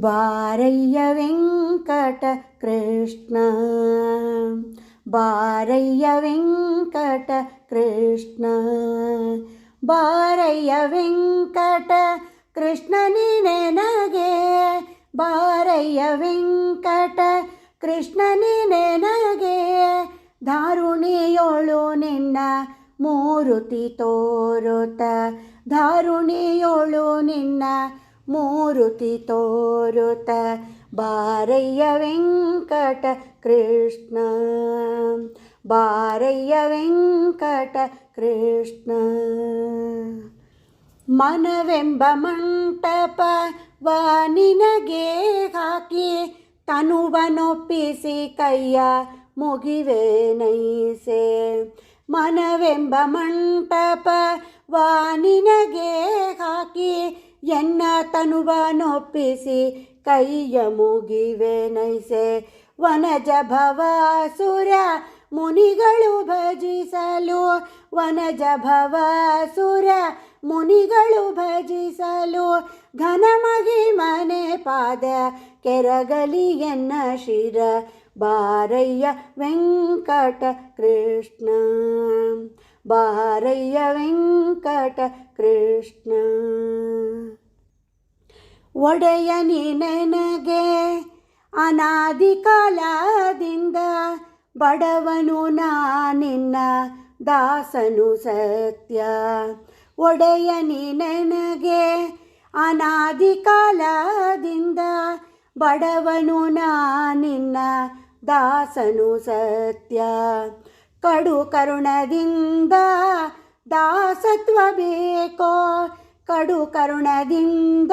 ಬಾರಯ್ಯ ವೆಂಕಟ ಕೃಷ್ಣ. ಬಾರಯ್ಯ ವೆಂಕಟ ಕೃಷ್ಣ. ಬಾರಯ್ಯ ವೆಂಕಟ ಕೃಷ್ಣ ನಿನಗೆ ಬಾರಯ್ಯ ವೆಂಕಟ ಕೃಷ್ಣ ನಿನಗೆ ಧಾರುಣಿಯೋಳು ನಿನ್ನ ಮೂರುತಿ ತೋರುತ. ಧಾರುಣಿಯೋಳು ನಿನ್ನ ಮೂರುತಿ ತೋರುತ ಬಾರಯ್ಯ ವೆಂಕಟ ಕೃಷ್ಣ ಬಾರಯ್ಯ ವೆಂಕಟ ಕೃಷ್ಣ ಮನವೆಂಬ ಮಂಟಪ ವ ನಿನಗೆ ಹಾಕಿ ತನುವನೊಪ್ಪಿಸಿ ಕೈಯ ಮುಗಿವೆ ನೈಸೆ ಮನವೆಂಬ ಮಂಟಪ ವ ನಿನಗೆ ಹಾಕಿ ಎನ್ನ ತನುವನೊಪ್ಪಿಸಿ ಕೈಯ ಮುಗಿವೆ ನೈಸೆ. ವನಜ ಭವಾಸುರ ಮುನಿಗಳು ಭಜಿಸಲು, ವನಜ ಭವಾಸುರ ಮುನಿಗಳು ಭಜಿಸಲು, ಘನ ಮನೆ ಪಾದ ಕೆರಗಲಿ ಎನ್ನ ಶಿರ, ಬಾರಯ್ಯ ವೆಂಕಟ ಕೃಷ್ಣ. ಬಾರಯ್ಯ ವೆಂಕಟ ಕೃಷ್ಣ. ಒಡೆಯ ನನಗೆ ಅನಾದಿ ಕಾಲದಿಂದ ಬಡವನು ನಾನಿನ್ನ ದಾಸನು ಸತ್ಯ. ಒಡೆಯ ನನಗೆ ಅನಾದಿ ಕಾಲದಿಂದ ಬಡವನು ನಾನಿನ್ನ ದಾಸನು ಸತ್ಯ. ಕಡು ಕರುಣದಿಂದ ದಾಸತ್ವ ಬೇಕೋ? ಕಡು ಕರುಣದಿಂದ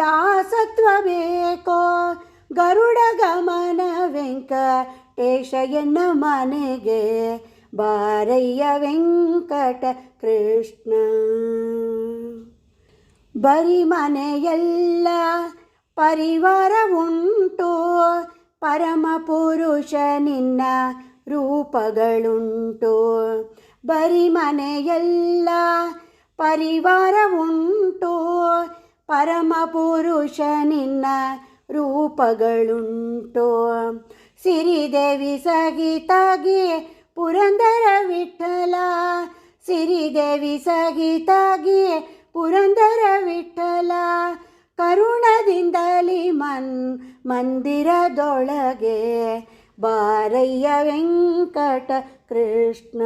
ದಾಸತ್ವ ಬೇಕೋ ಗರುಡ ಗಮನ ವೆಂಕಟೇಶ ಎನ್ನ ಮನೆಗೆ ಬಾರಯ್ಯ ವೆಂಕಟ ಕೃಷ್ಣ ಬರಿ ಮನೆಯೆಲ್ಲ ಪರಿವಾರ ಉಂಟು, ಪರಮ ಪುರುಷ ನಿನ್ನ ರೂಪಗಳುಂಟು. ಬರಿ ಮನೆಯೆಲ್ಲ ಪರಿವಾರ ಉಂಟು ಪರಮ ಪುರುಷ ನಿನ್ನ ರೂಪಗಳುಂಟು. ಸಿರಿದೇವಿ ಸಹಿತಾಗಿ ಪುರಂದರ ವಿಠಲ. ಸಿರಿದೇವಿ ಸಹಿತಾಗಿ ಪುರಂದರ ವಿಠಲ. ಕರುಣದಿಂದಲಿ ಮನ್, ಮಂದಿರದೊಳಗೆ ಬಾರಯ್ಯ ವೆಂಕಟ ಕೃಷ್ಣ.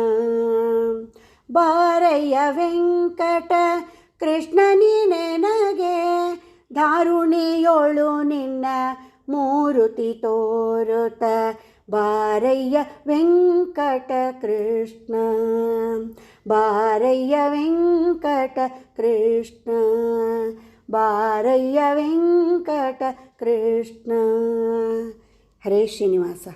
ಬಾರಯ್ಯ ವೆಂಕಟ ಕೃಷ್ಣ ನೀನೆನಗೆ ಧಾರುಣಿಯೋಳು ನಿನ್ನ ಮೂರುತಿ ತೋರುತ ಬಾರಯ್ಯ ವೆಂಕಟ ಕೃಷ್ಣ ಬಾರಯ್ಯ ವೆಂಕಟ ಕೃಷ್ಣ ಬಾರಯ್ಯ ವೆಂಕಟ ಕೃಷ್ಣ ಹರೇ ಶ್ರೀನಿವಾಸ